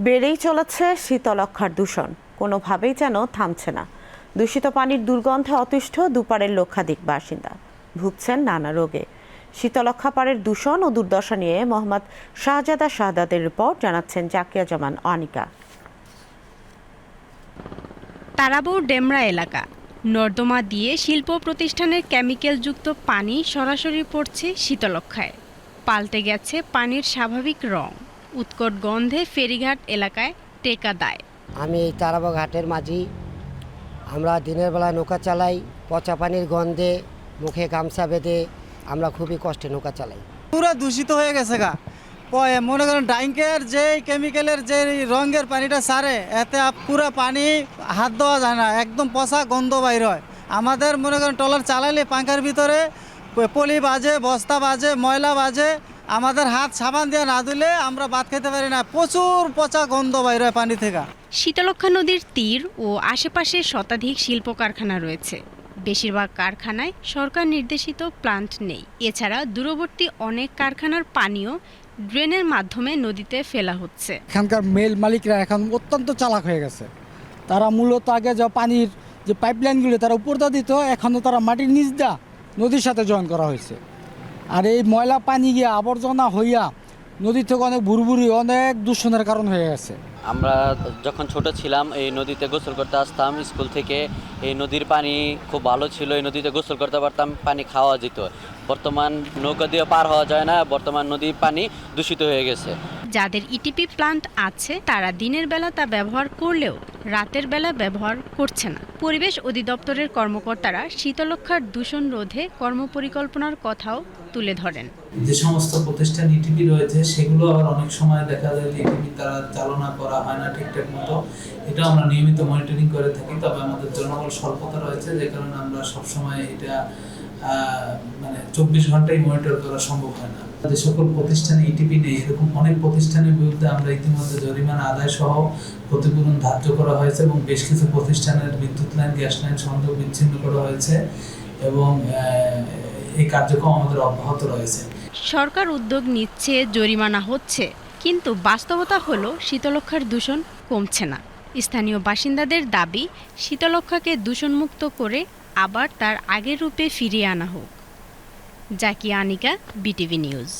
বেড়েই চলেছে শীতলক্ষার দূষণ। কোনোভাবেই যেন থামছে না। দূষিত পানির দুর্গন্ধে অতিষ্ঠ দুপারের লক্ষাধিক বাসিন্দা। ভুগছেন নানা রোগে। শীতলক্ষা পাড়ের দূষণ ও দুর্দশা নিয়ে মোহাম্মদ শাহজাদা শাহাদাতের রিপোর্ট জানাচ্ছেন জাকিয়া জামান অনিকা। তারাবৌর ডেমরা এলাকা। নর্দমা দিয়ে শিল্প প্রতিষ্ঠানের কেমিক্যালযুক্ত পানি সরাসরি পড়ছে শীতলক্ষায় পাল্টে গেছে পানির স্বাভাবিক রং। উৎকট গন্ধে ফেরিঘাট এলাকায় টেকা দেয়। আমি এই তারাবা ঘাটের মাঝি। আমরা দিনের বেলা নৌকা চালাই পচা পানির গন্ধে মুখে গামছা বেঁধে আমরা খুবই কষ্টে নৌকা চালাই। পুরো দূষিত হয়ে গেছে গা। মনে করেন ডাইঙ্কের যে কেমিক্যালের যে রঙের পানিটা সারে এতে আপ- পুরো পানি হাত দেওয়া যায় না একদম পচা গন্ধ বাইর হয়। আমাদের মনে করেন টলার চালাইলে পাঙ্খার ভিতরে পলি বাজে বস্তা বাজে ময়লা বাজে আমাদের হাত সাবান দিয়ে না দিলে আমরা ভাত খেতে পারি না। প্রচুর পচা গন্ধ বাইর হয় পানি থেকে। শীতলক্ষা নদীর তীর ও আশেপাশে শতাধিক শিল্প কারখানা রয়েছে। বেশিরভাগ কারখানায় সরকার নির্দেশিত প্লান্ট নেই। এছাড়া দূরবর্তী অনেক কারখানার পানীয় ড্রেনের মাধ্যমে নদীতে ফেলা হচ্ছে। এখানকার মেল মালিকরা এখন অত্যন্ত চালাক হয়ে গেছে। তারা মূলত আগে যা পানির যে পাইপলাইনগুলো তারা উপর দা দিত এখনও তারা মাটির নিচ দা নদীর সাথে জয়েন করা হয়েছে। আর এই ময়লা পানি গিয়ে আবর্জনা হইয়া নদী থেকে অনেক বুড়বুড়ি অনেক দূষণের কারণ হয়ে গেছে। আমরা যখন ছোট ছিলাম, এই নদীতে গোসল করতে আসতাম, স্কুল থেকে এই নদীর পানি খুব ভালো ছিল, এই নদীতে গোসল করতে পারতাম, পানি খাওয়া যেত। বর্তমান নৌকা দিয়ে পার হওয়া যায় না বর্তমান নদীর পানি দূষিত হয়ে গেছে। যাদের ইটিপি প্লান্ট আছে তারা দিনের বেলা তা ব্যবহার করলেও রাতের বেলা ব্যবহার করছে না। পরিবেশ অধিদপ্তরের কর্মকর্তারা শীতলক্ষার দূষণ রোধে কর্মপরিকল্পনার কথাও তুলে ধরেন। যে সমস্ত প্রতিষ্ঠান ইটিপি রয়েছে সেগুলো আবার অনেক সময় দেখা যায় যে ইটিপি তারা চালনা করা হয় না ঠিকঠাক মতো। এটা আমরা নিয়মিত মনিটরিং করে থাকি তবে আমাদের জনবল স্বল্পতা রয়েছে যে কারণে আমরা সবসময় এটা মানে চব্বিশ ঘন্টাই মনিটর করা সম্ভব হয় না। যে সকল প্রতিষ্ঠানে ইটিপি নেই, এরকম অনেক প্রতিষ্ঠানের বিরুদ্ধে আমরা ইতিমধ্যে জরিমানা আদায় সহ ক্ষতিপূরণ ধার্য করা হয়েছে এবং বেশ কিছু প্রতিষ্ঠানের বিদ্যুৎ লাইন, গ্যাস লাইন সংযোগ বিচ্ছিন্ন করা হয়েছে এবং এই কার্যক্রম আমাদের অব্যাহত রয়েছে। সরকার উদ্যোগ নিচ্ছে, জরিমানা হচ্ছে, কিন্তু বাস্তবতা হলো শীতলক্ষার দূষণ কমছে না। স্থানীয় বাসিন্দাদের দাবি শীতলক্ষাকে দূষণমুক্ত করে আবার তার আগের রূপে ফিরিয়ে আনা হোক। Zakia Anika BTV news.